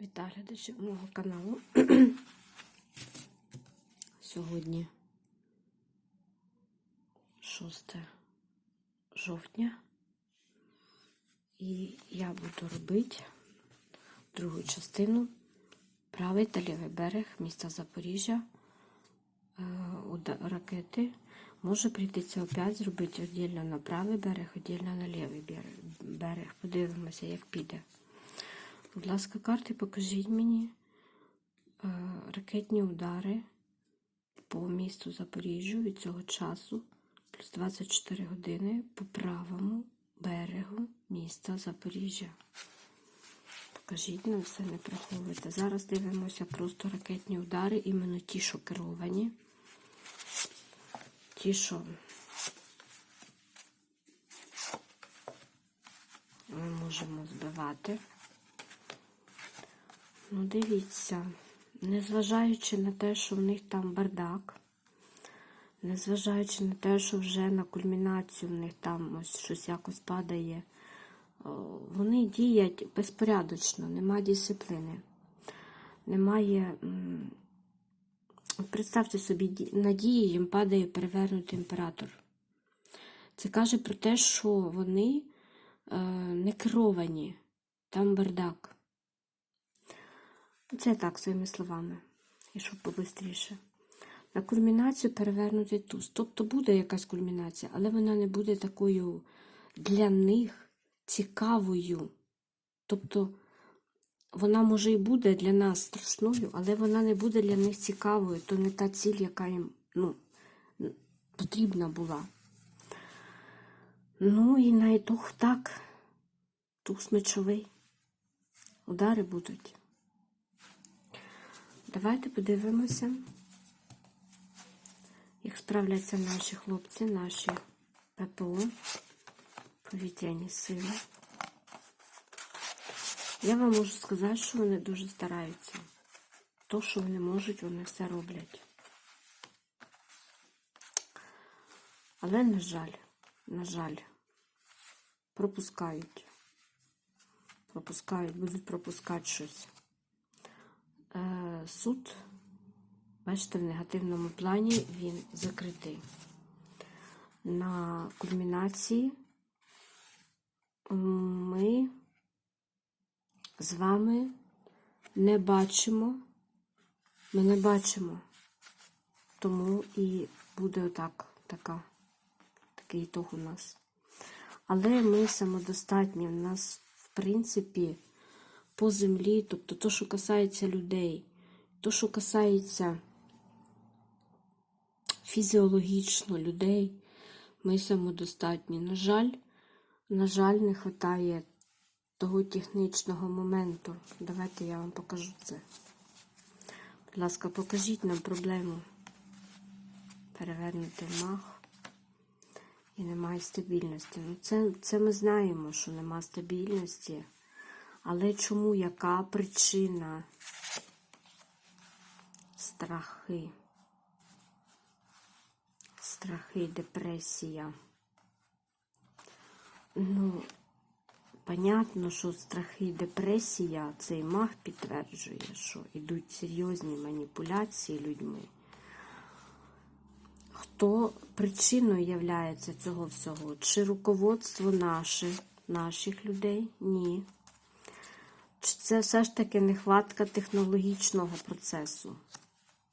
Вітаю глядачів мого каналу. Сьогодні 6 жовтня. І я буду робити другу частину правий та лівий берег міста Запоріжжя. Е, Ракети. Може прийдеться опять зробити віддільно на правий берег, віддільно на лівий берег. берег. Подивимося, як піде. Будь ласка, карти, покажіть мені е, ракетні удари по місту Запоріжжю від цього часу, плюс 24 години по правому берегу міста Запоріжжя. Покажіть нам все, не приховуйте. Зараз дивимося просто ракетні удари, іменно ті, що керовані. Ті, що ми можемо збивати. Ну, дивіться, незважаючи на те, що в них там бардак, незважаючи на те, що вже на кульмінацію в них там ось щось якось падає, вони діють безпорядочно, немає дисципліни. Немає. Представте собі, ді- надії їм падає перевернутий імператор. Це каже про те, що вони е, не керовані, там бардак. Це так, своїми словами. І щоб побистріше. На кульмінацію перевернути туз. Тобто буде якась кульмінація, але вона не буде такою для них цікавою. Тобто вона може і буде для нас страшною, але вона не буде для них цікавою. То не та ціль, яка їм ну, потрібна була. Ну і на ітог так, туз мечовий. Удари будуть. Давайте подивимося, як справляться наші хлопці, наші ППО, повітряні сили. Я вам можу сказати, що вони дуже стараються. То, що вони можуть, вони все роблять. Але, на жаль, на жаль, пропускають. Пропускають, будуть пропускати щось. Суд, бачите, в негативному плані він закритий. На кульмінації ми з вами не бачимо, ми не бачимо, тому і буде отак, така, такий ітог у нас. Але ми самодостатні, в нас, в принципі, по землі, тобто то, що касається людей, то, що касається фізіологічно людей, ми самодостатні. На жаль, на жаль, не вистачає того технічного моменту. Давайте я вам покажу це. Будь ласка, покажіть нам проблему. Перевернути мах. І немає стабільності. Ну, це, це ми знаємо, що нема стабільності. Але чому яка причина? Страхи. Страхи, депресія. Ну, понятно, що страхи і депресія цей маг підтверджує, що йдуть серйозні маніпуляції людьми. Хто причиною являється цього всього? Чи руководство наше, наших людей? Ні. Чи це все ж таки нехватка технологічного процесу?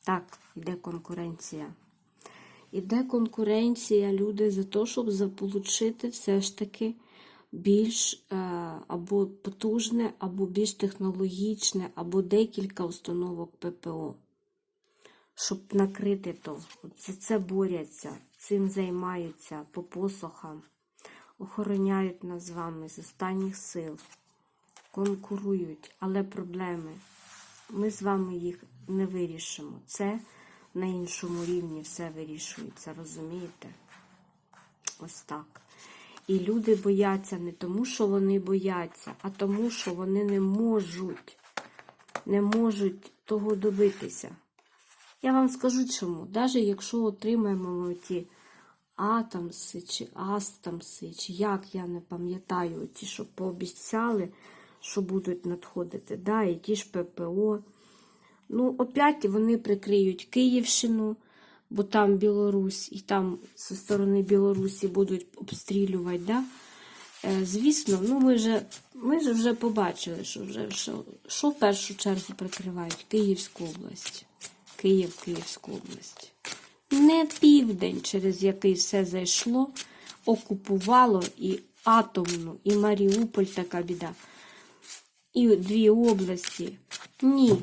Так, йде конкуренція. Іде конкуренція, люди, за те, щоб заполучити все ж таки більш е, або потужне, або більш технологічне, або декілька установок ППО. Щоб накрити то. За це борються, цим займаються по посохам, охороняють нас з вами з останніх сил конкурують, але проблеми. Ми з вами їх не вирішимо. Це на іншому рівні все вирішується, розумієте? Ось так. І люди бояться не тому, що вони бояться, а тому, що вони не можуть, не можуть того добитися. Я вам скажу чому. Навіть якщо отримаємо ми ті атомси чи астамси, чи як я не пам'ятаю, ті, що пообіцяли, що будуть надходити. Да, і ті ж ППО. Ну, опять вони прикриють Київщину, бо там Білорусь, і там зі сторони Білорусі будуть обстрілювати. Да? Е, Звісно, ну ми же, ми же вже побачили, що вже що, що в першу чергу прикривають Київську область. Київ, Київську область. Не південь, через який все зайшло, окупувало і Атомну, і Маріуполь така біда. І дві області. Ні.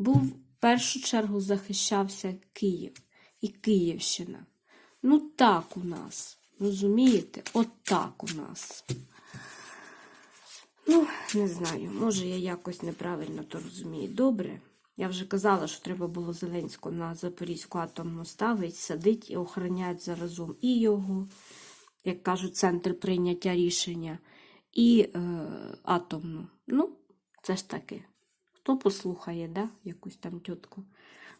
Був в першу чергу захищався Київ і Київщина. Ну так у нас. Розумієте? От так у нас. Ну, не знаю, може я якось неправильно то розумію. Добре. Я вже казала, що треба було Зеленського на Запорізьку атомну ставити, садити і охороняти заразом і його, як кажуть, центр прийняття рішення, і е, атомну. Ну, це ж таки. Хто послухає, да? якусь там тітку?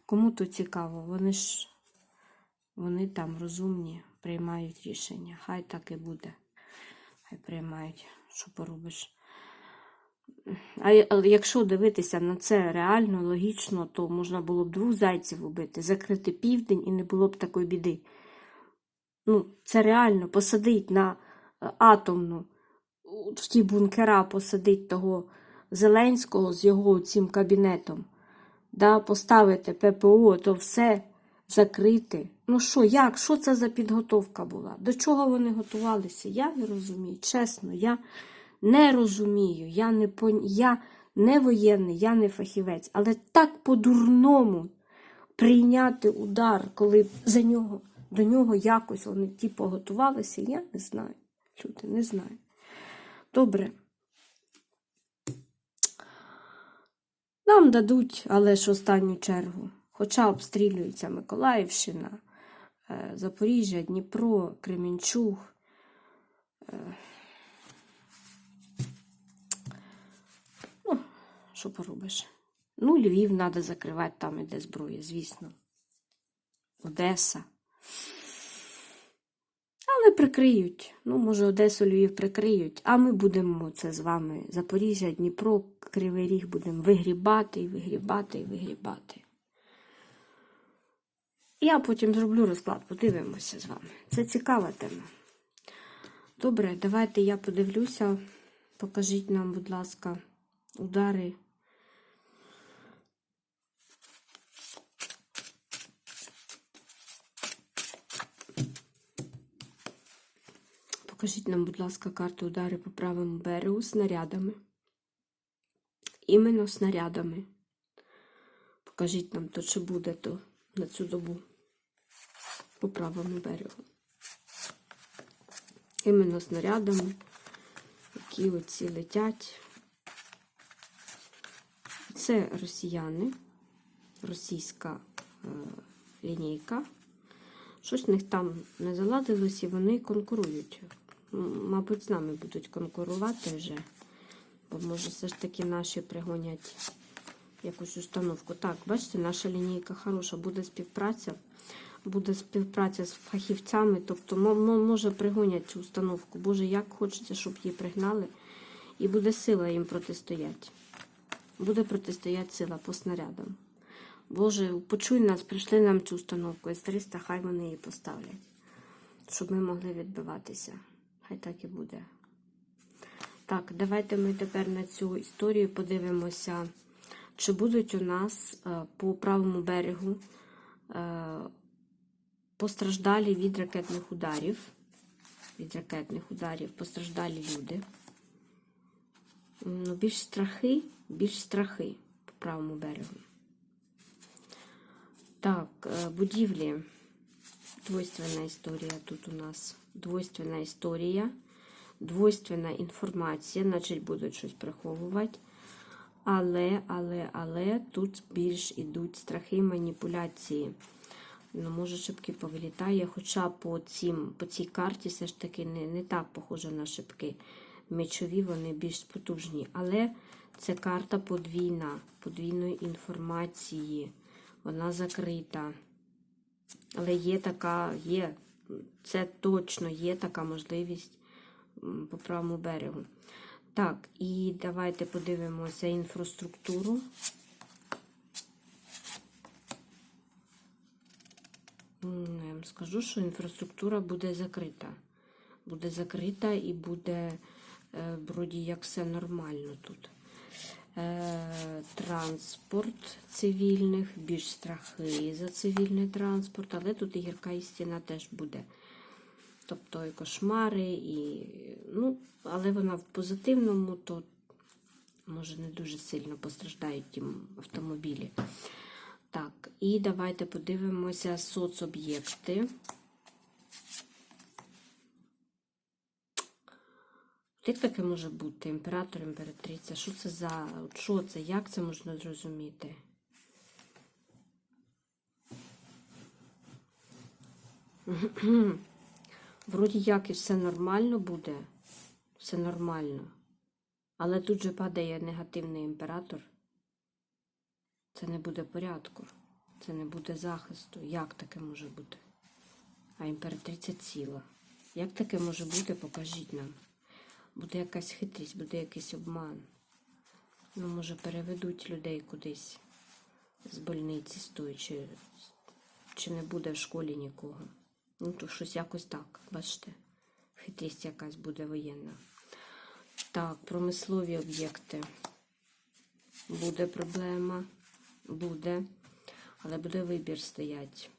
Кому то цікаво, вони ж вони там розумні, приймають рішення. Хай так і буде. Хай приймають, що поробиш. А якщо дивитися на це реально, логічно, то можна було б двох зайців убити, закрити південь і не було б такої біди. Ну, це реально посадить на е, атомну, в ті бункера посадить того Зеленського з його цим кабінетом, да, поставити ППО, то все закрити. Ну що, як? Що це за підготовка була? До чого вони готувалися? Я не розумію. Чесно, я не розумію. Я не, пон... я не воєнний, я не фахівець, але так по-дурному прийняти удар, коли за нього, до нього якось вони ті поготувалися, я не знаю. Люди, не знаю. Добре. Нам дадуть, але ж останню чергу. Хоча обстрілюється Миколаївщина, е, Запоріжжя, Дніпро, Кремінчуг. Е, Ну, що поробиш? Ну, Львів треба закривати, там іде зброя, звісно. Одеса. Але прикриють. Ну, може, Одесу, Львів прикриють, а ми будемо це з вами. Запоріжжя, Дніпро, Кривий Ріг будемо вигрібати вигрібати і вигрібати. Я потім зроблю розклад, подивимося з вами. Це цікава тема. Добре, давайте я подивлюся. Покажіть нам, будь ласка, удари. Покажіть нам, будь ласка, карту удари по правому берегу снарядами. Іменно снарядами. Покажіть нам, то чи буде то на цю добу по правому берегу. Іменно снарядами, які оці летять. Це росіяни, російська е, лінійка. Щось в них там не заладилось і вони конкурують. Мабуть, з нами будуть конкурувати вже. Бо може все ж таки наші пригонять якусь установку. Так, бачите, наша лінійка хороша, буде співпраця. Буде співпраця з фахівцями, тобто мо- мо- може пригонять цю установку. Боже, як хочеться, щоб її пригнали, і буде сила їм протистояти. Буде протистояти сила по снарядам. Боже, почуй нас, прийшли нам цю установку, С-300, хай вони її поставлять, щоб ми могли відбиватися. Хай так і буде. Так, давайте ми тепер на цю історію подивимося, чи будуть у нас е, по правому берегу е, постраждалі від ракетних ударів. Від ракетних ударів постраждалі люди. Ну, більш страхи, більш страхи по правому берегу. Так, е, будівлі. Двойственна історія тут у нас. Двойственна історія, двойственна інформація, значить будуть щось приховувати. Але, але, але тут більш ідуть страхи маніпуляції. Ну, може, шибки повилітає, хоча по, цим, по цій карті все ж таки не, не так похоже на шибки. Мечові вони більш потужні. Але це карта подвійна, подвійної інформації. Вона закрита. Але є така, є, це точно є така можливість по правому берегу. Так, і давайте подивимося інфраструктуру. Я вам скажу, що інфраструктура буде закрита. Буде закрита і буде е, вроді як все нормально тут. Е, транспорт цивільних, більш страхи за цивільний транспорт, але тут і гірка істина теж буде. Тобто і кошмари, і, ну, але вона в позитивному, то може не дуже сильно постраждають ті автомобілі. Так, і давайте подивимося соцоб'єкти. Як таке може бути? Імператор, імператриця? Що це за. Що це? Як це можна зрозуміти? Вроді як і все нормально буде. Все нормально. Але тут же падає негативний імператор. Це не буде порядку. Це не буде захисту. Як таке може бути? А імператриця ціла. Як таке може бути? Покажіть нам. Буде якась хитрість, буде якийсь обман. Ну, може, переведуть людей кудись з больниці з тої, чи, чи не буде в школі нікого. Ну, то щось якось так, бачите? Хитрість якась буде воєнна. Так, промислові об'єкти. Буде проблема. Буде. Але буде вибір стоять.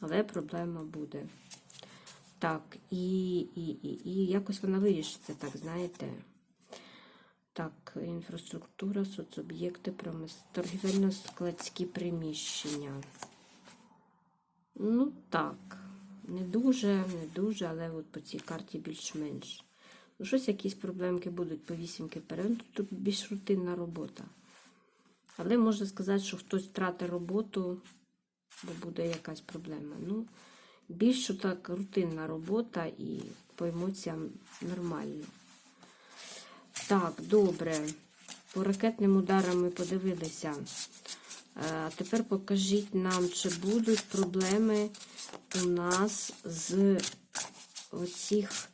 Але проблема буде. Так, і, і, і, і якось вона вирішиться, так, знаєте. Так, інфраструктура, соцоб'єкти, промис... торгівельно-складські приміщення. Ну, так, не дуже, не дуже, але от по цій карті більш-менш. Ну, щось якісь проблемки будуть по вісімки вперед. Ну, Тут більш рутинна робота. Але можна сказати, що хтось втратить роботу, бо буде якась проблема. Ну, більш так рутинна робота і по емоціям нормально. Так, добре. По ракетним ударам ми подивилися. Е, А тепер покажіть нам, чи будуть проблеми у нас з оцих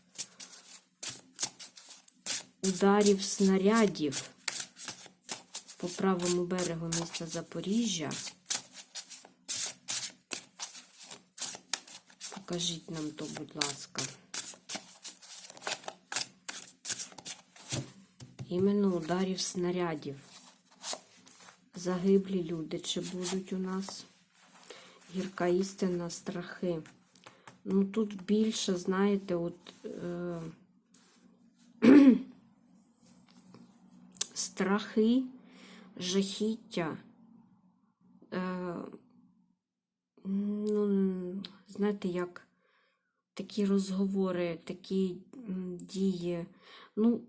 ударів снарядів по правому берегу міста Запоріжжя. Покажіть нам то, будь ласка. Іменно ударів снарядів. Загиблі люди, чи будуть у нас гірка істина, страхи. Ну, тут більше, знаєте, от е, страхи, жахіття. Е, ну, знаєте, як такі розговори, такі дії. Ну,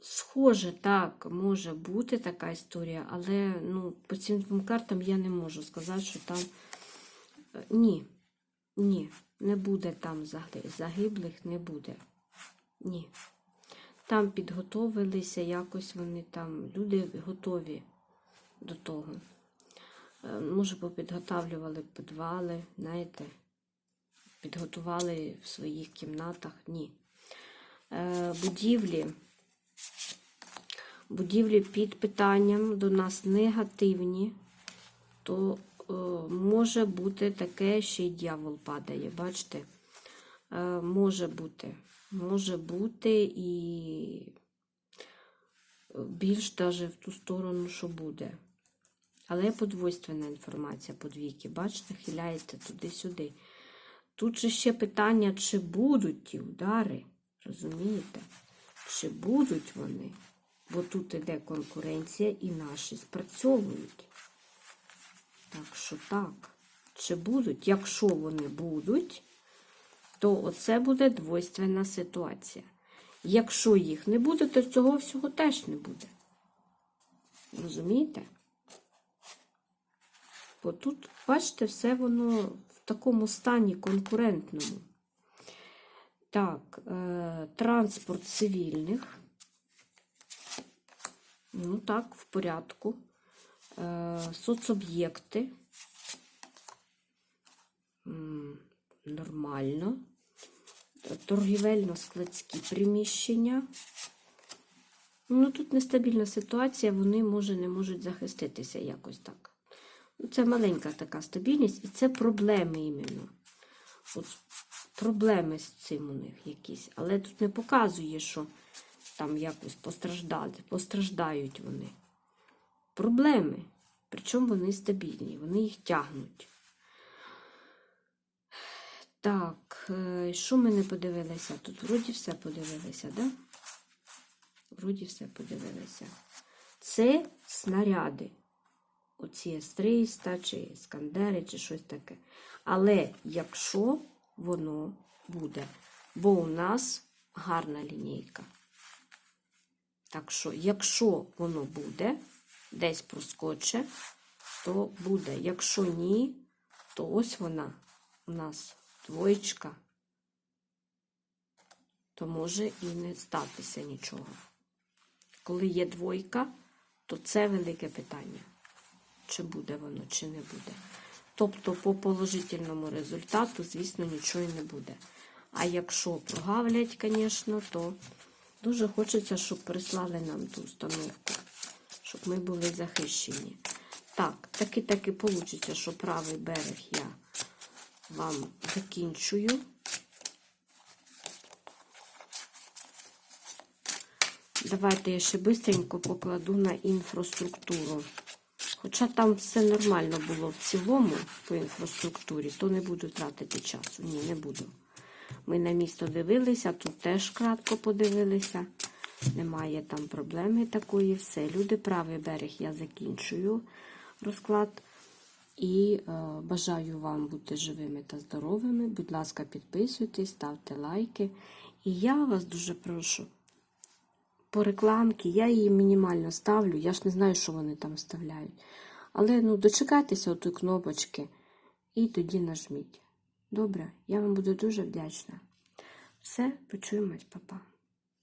схоже, так, може бути така історія, але ну, по цим двом картам я не можу сказати, що там е, ні, ні, не буде там загиблих, не буде. Ні. Там підготовилися, якось вони там, люди готові до того. Е, Може, попідготавлювали підвали, знаєте, підготували в своїх кімнатах. Ні. Е, Будівлі. Будівлі під питанням до нас негативні, то е, може бути таке, ще й дьявол падає. Бачите? Може бути. Може бути і більш даже в ту сторону, що буде. Але подвойственна інформація по двійки, бачите, хиляється туди-сюди. Тут же ще питання, чи будуть ті удари, розумієте? Чи будуть вони? Бо тут іде конкуренція і наші спрацьовують. Так що так, чи будуть? Якщо вони будуть, то оце буде двойственна ситуація. Якщо їх не буде, то цього всього теж не буде. Розумієте? Бо тут, бачите, все воно в такому стані конкурентному. Так, е, транспорт цивільних. Ну так, в порядку. Е, соцоб'єкти. Нормально. Торгівельно-складські приміщення. Ну, тут нестабільна ситуація, вони, може, не можуть захиститися якось так. Це маленька така стабільність, і це проблеми іменно. От проблеми з цим у них якісь. Але тут не показує, що там якось постраждати. Постраждають вони. Проблеми. Причому вони стабільні, вони їх тягнуть. Так, е, що ми не подивилися? Тут вроді все подивилися, так? Да? Вроді все подивилися. Це снаряди. Оці С-300 чи Іскандери, чи щось таке. Але якщо воно буде, бо у нас гарна лінійка. Так що, якщо воно буде, десь проскоче, то буде. Якщо ні, то ось вона у нас двоєчка, то може і не статися нічого. Коли є двойка, то це велике питання. Чи буде воно, чи не буде. Тобто, по положительному результату, звісно, нічого і не буде. А якщо прогавлять, звісно, то дуже хочеться, щоб прислали нам ту установку, щоб ми були захищені. Так, таки таки вийде, що правий берег я вам закінчую. Давайте я ще бистренько покладу на інфраструктуру. Хоча там все нормально було в цілому по інфраструктурі, то не буду тратити часу. Ні, не буду. Ми на місто дивилися, тут теж кратко подивилися. Немає там проблеми такої. Все. Люди, правий берег я закінчую розклад. І е, бажаю вам бути живими та здоровими. Будь ласка, підписуйтесь, ставте лайки. І я вас дуже прошу. По рекламки я її мінімально ставлю. Я ж не знаю, що вони там вставляють. Але ну, дочекайтеся отої кнопочки і тоді нажміть. Добре, я вам буду дуже вдячна. Все, почуємось, папа.